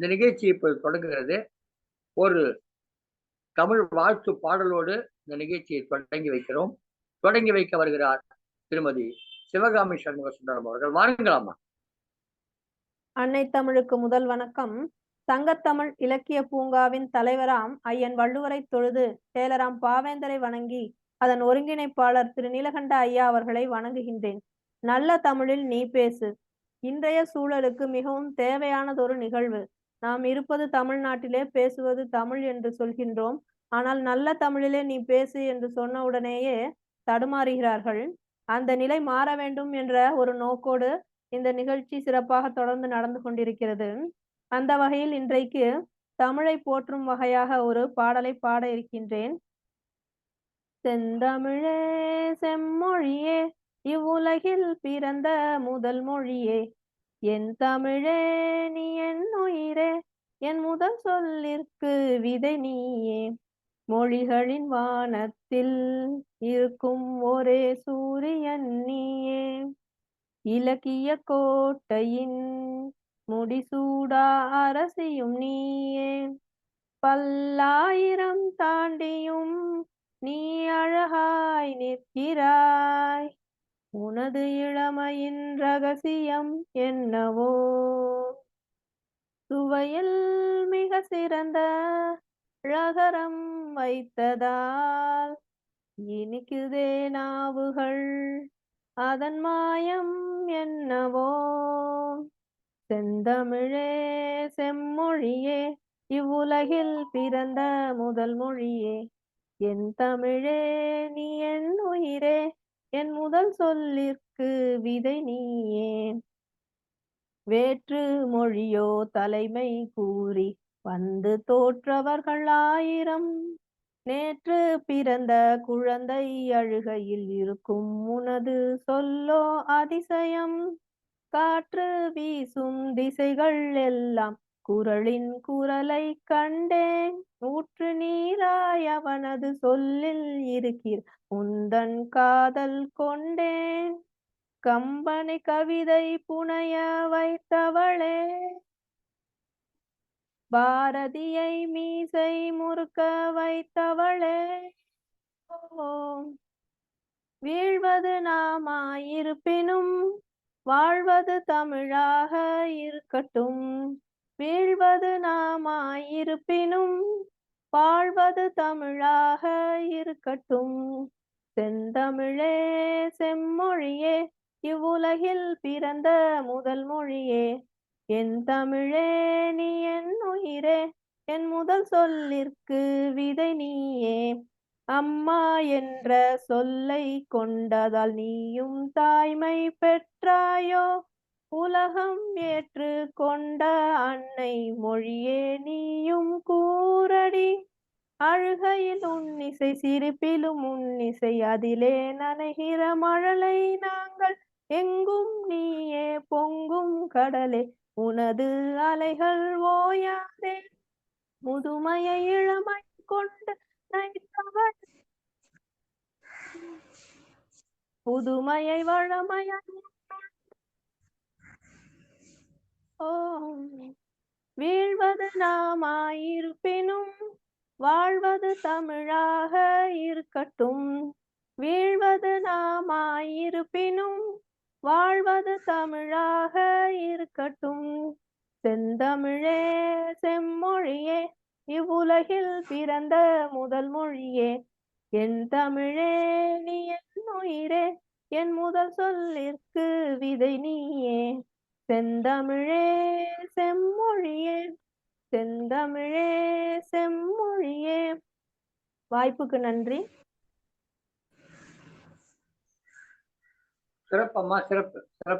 இந்த நிகழ்ச்சி இப்போது தொடங்குகிறது. ஒரு தமிழ் வாழ்த்து பாடலோடு இந்த நிகழ்ச்சியை தொடங்கி வைக்கிறோம். தொடங்கி வைக்க வருகிறார் திருமதி சிவகாமி சண்முக சுந்தரம் அவர்கள். வாருங்களாமா அன்னை தமிழுக்கு முதல் வணக்கம். சங்கத்தமிழ் இலக்கிய பூங்காவின் தலைவராம் ஐயன் வள்ளுவரை தொழுது சேலராம் பாவேந்தரை வணங்கி அதன் ஒருங்கிணைப்பாளர் திரு நீலகண்ட ஐயா அவர்களை வணங்குகின்றேன். நல்ல தமிழில் நீ பேசு. இன்றைய சூழலுக்கு மிகவும் தேவையானதொரு நிகழ்வு. நாம் இருப்பது தமிழ்நாட்டிலே பேசுவது தமிழ் என்று சொல்கின்றோம். ஆனால் நல்ல தமிழிலே நீ பேசு என்று சொன்ன உடனேயே தடுமாறுகிறார்கள். அந்த நிலை மாற வேண்டும் என்ற ஒரு நோக்கோடு இந்த நிகழ்ச்சி சிறப்பாக தொடர்ந்து நடந்து கொண்டிருக்கிறது. அந்த வகையில் இன்றைக்கு தமிழை போற்றும் வகையாக ஒரு பாடலை பாட இருக்கின்றேன். செந்தமிழே செம்மொழியே இவ்வுலகில் பிறந்த முதல் மொழியே என் தமிழே நீ என் உயிரே என் முதல் சொல்லிற்கு விதை நீயே. மொழிகளின் வானத்தில் இருக்கும் ஒரே சூரியன் நீயே. இலக்கிய கோட்டையின் முடிசூடா அரசியும் நீயே. பல்லாயிரம் தாண்டியும் நீ அழகாய் நிற்கிறாய். உனது இளமையின் ரகசியம் என்னவோ? சுவையில் மிக சிறந்த ழகரம் வைத்ததால் இனிக்குதே நாவுகள். அதன் மாயம் என்னவோ? செந்தமிழே செம்மொழியே இவ்வுலகில் பிறந்த முதல் மொழியே. என் தமிழே நீ என் உயிரே என் முதல் சொல்லிற்கு விதை நீயே. வேற்று மொழியோ தலைமை கூறி வந்து தோற்றவர்கள் ஆயிரம். நேற்று பிறந்த குழந்தை அழுகையில் இருக்கும் உனது சொல்லோ அதிசயம். காற்று வீசும் திசைகள் எல்லாம் குரலின் குரலை கண்டேன். ஊற்று நீராய் அவனது சொல்லில் இருக்கிற. உந்தன் காதல் கொண்டேன். கம்பனை கவிதை புனைய வைத்தவளே. பாரதியை மீசை முறுக்க வைத்தவளே. ஓ வீழ்வது நாமாயிருப்பினும் வாழ்வது தமிழாக இருக்கட்டும். வீழ்வது நாமாயிருப்பினும் வாழ்வது தமிழாக இருக்கட்டும். செந்தமிழே செம்மொழியே இவ்வுலகில் பிறந்த முதல் மொழியே. என் தமிழே நீ என் உயிரே என் முதல் சொல்லிற்கு விதை நீயே. அம்மா என்ற சொல்லை கொண்டதால் நீயும் தாய்மை பெற்றாயோ? உலகம் ஏற்று கொண்ட அன்னை மொழியே நீயும் கூறடி. அழுகையில் உன்னிசை சிரிப்பிலும் உன்னிசை அதிலே நனைகிற மழலை நாங்கள் எங்கும் நீயே பொங்கும் கடலே. உனது அலைகள் ஓயாதே. முதுமையை இளமை கொண்டு நைத்தவள் புதுமையை வளமையை வீழ்வது நாமாயிருப்பினும் வாழ்வது தமிழாக இருக்கட்டும். வீழ்வது நாமாயிருப்பினும் வாழ்வது தமிழாக இருக்கட்டும். செந்தமிழே செம்மொழியே இவ்வுலகில் பிறந்த முதல் மொழியே. என் தமிழே நீ என் உயிரே என் முதல் சொல்லிற்கு விதை நீயே. செந்தமிழே செம்மொழியே செந்தமிழே செம்மொழியே. வாய்ப்புக்கு நன்றி. சிறப்பம்மா சிறப்பு சிறப்பு.